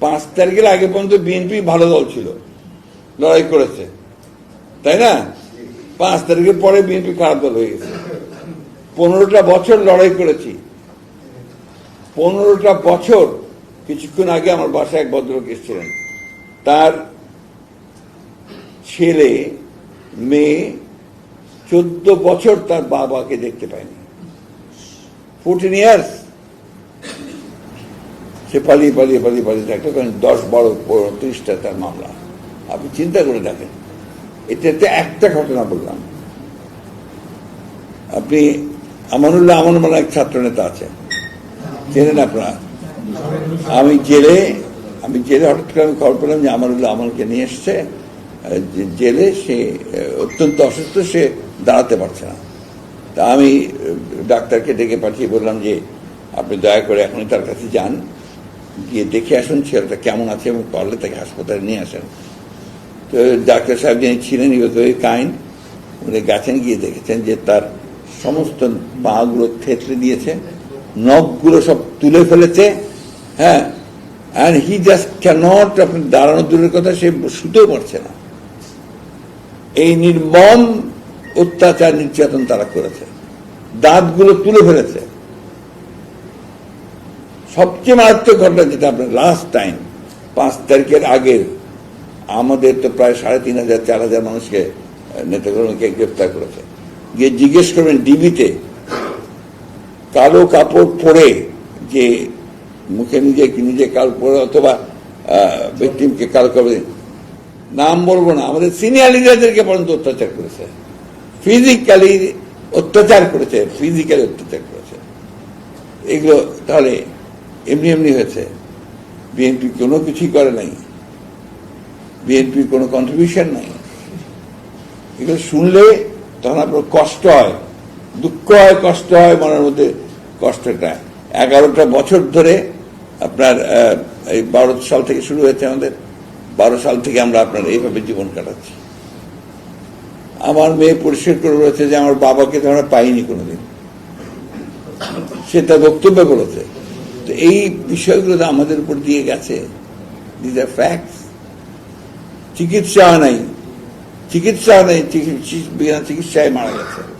পাঁচ তারিখের আগে পর্যন্ত বিএনপি ভালো দল ছিল। লড়াই করেছে। তাই না? পাঁচ তারিখের পরে বিএনপি খারাপ দল হয়ে গেছে। পনেরোটা বছর লড়াই করেছি। পনেরোটা বছর কিছুক্ষণ আগে আমার বাসায় এক ভদ্রলোক এসেছিলেন। তার ছেলে, মেয়ে চোদ্দ বছর তার বাবাকে দেখতে পায়নি। ফোরটিন ইয়ার্স সে পালিয়ে পালিয়ে পালিয়ে পালিয়ে থাকতো কারণ দশ, বারো ত্রিশটা তার মামলা। আপনি চিন্তা করে দেখেন। এটাতে একটা ঘটনা বললাম। আপনি আমানুল্লাহ আমার মনে এক ছাত্র নেতা আছে চেনেন আপনারা? আমি জেলে আমি জেলে হঠাৎ করে আমি খবর পেলাম যে আমানুল্লাহ আমানকে নিয়ে এসছে। জেলে সে, অত্যন্ত অসুস্থ, সে দাঁড়াতে পারছে না। তা আমি, ডাক্তারকে ডেকে পাঠিয়ে বললাম যে, আপনি দয়া করে এখনই তার কাছে যান। গিয়ে দেখে আসুন, ছেলেটা কেমন আছে এবং পারলে তাকে হাসপাতালে নিয়ে আসেন। তো ডাক্তার সাহেব যিনি ছিলেন কাইন্ড উনি গেছেন, গিয়ে দেখেছেন যে তার সমস্ত পাগুলো থেতলে দিয়েছে, নখগুলো সব তুলে ফেলেছে হ্যাঁ অ্যান্ড হি জাস্ট ক্যানট আপনি দাঁড়ানো দূরের কথা, সে শুতেও পারছে না। এই নির্মম অত্যাচার, নির্যাতন তারা করেছে। দাঁতগুলো তুলে ফেলেছে। সবচেয়ে মারাত্মক ঘটনা যেটা আপনার লাস্ট টাইম পাঁচ তারিখের আগের, আমাদের তো প্রায় সাড়ে তিন হাজার, চার হাজার মানুষকে নেতাকর্মীকে গ্রেপ্তার করেছে। গিয়ে জিজ্ঞেস করবেন ডিবিতে, কালো কাপড় পরে যে মুখে নিজে নিজে কাল পরে অথবা ভিকটিমকে কালো কাপড় নাম বলব না, আমাদের সিনিয়র লিডারদেরকে পর্যন্ত অত্যাচার করেছে। ফিজিক্যালি অত্যাচার করেছে ফিজিক্যালি অত্যাচার করেছে। এগুলো তাহলে এমনি এমনি হয়েছে। বিএনপি কোনো কিছুই করে নাই। বিএনপির কোনো কন্ট্রিবিউশন নাই। এগুলো শুনলে তখন আপনার কষ্ট হয়, দুঃখ হয়, কষ্ট হয়, মনের মধ্যে কষ্টটা। এগারোটা বছর ধরে আপনার এই বারো সাল থেকে শুরু হয়েছে আমাদের। বারো সাল থেকে আমরা আপনার এইভাবে জীবন কাটাচ্ছি। আমার মেয়ে পরিষ্কার করে বলেছে যে, আমার বাবাকে তো আমরা পাইনি কোনোদিন। সে তার বক্তব্যে বলেছে। তো এই বিষয়গুলো আমাদের উপর দিয়ে গেছে। দিজ আর ফ্যাক্টস চিকিৎসা নাই। চিকিৎসা নেই চিকিৎসায় মারা গেছে।